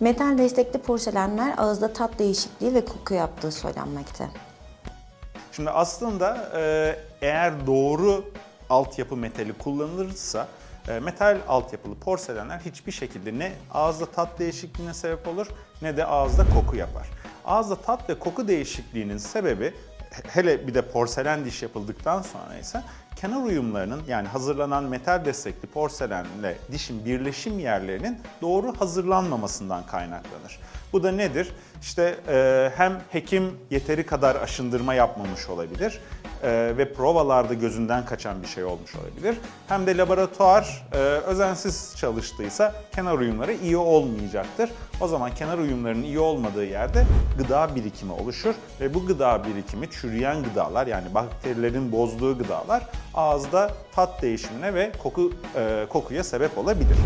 Metal destekli porselenler ağızda tat değişikliği ve koku yaptığı söylenmekte. Şimdi aslında e, eğer doğru altyapı metali kullanılırsa e, metal altyapılı porselenler hiçbir şekilde ne ağızda tat değişikliğine sebep olur ne de ağızda koku yapar. Ağızda tat ve koku değişikliğinin sebebi hele bir de porselen diş yapıldıktan sonra ise kenar uyumlarının yani hazırlanan metal destekli porselenle dişin birleşim yerlerinin doğru hazırlanmamasından kaynaklanır. Bu da nedir? İşte e, hem hekim yeteri kadar aşındırma yapmamış olabilir e, ve provalarda gözünden kaçan bir şey olmuş olabilir. Hem de laboratuvar e, özensiz çalıştıysa kenar uyumları iyi olmayacaktır. O zaman kenar uyumlarının iyi olmadığı yerde gıda birikimi oluşur ve bu gıda birikimi çürüyen gıdalar yani bakterilerin bozduğu gıdalar ağızda tat değişimine ve koku e, kokuya sebep olabilir.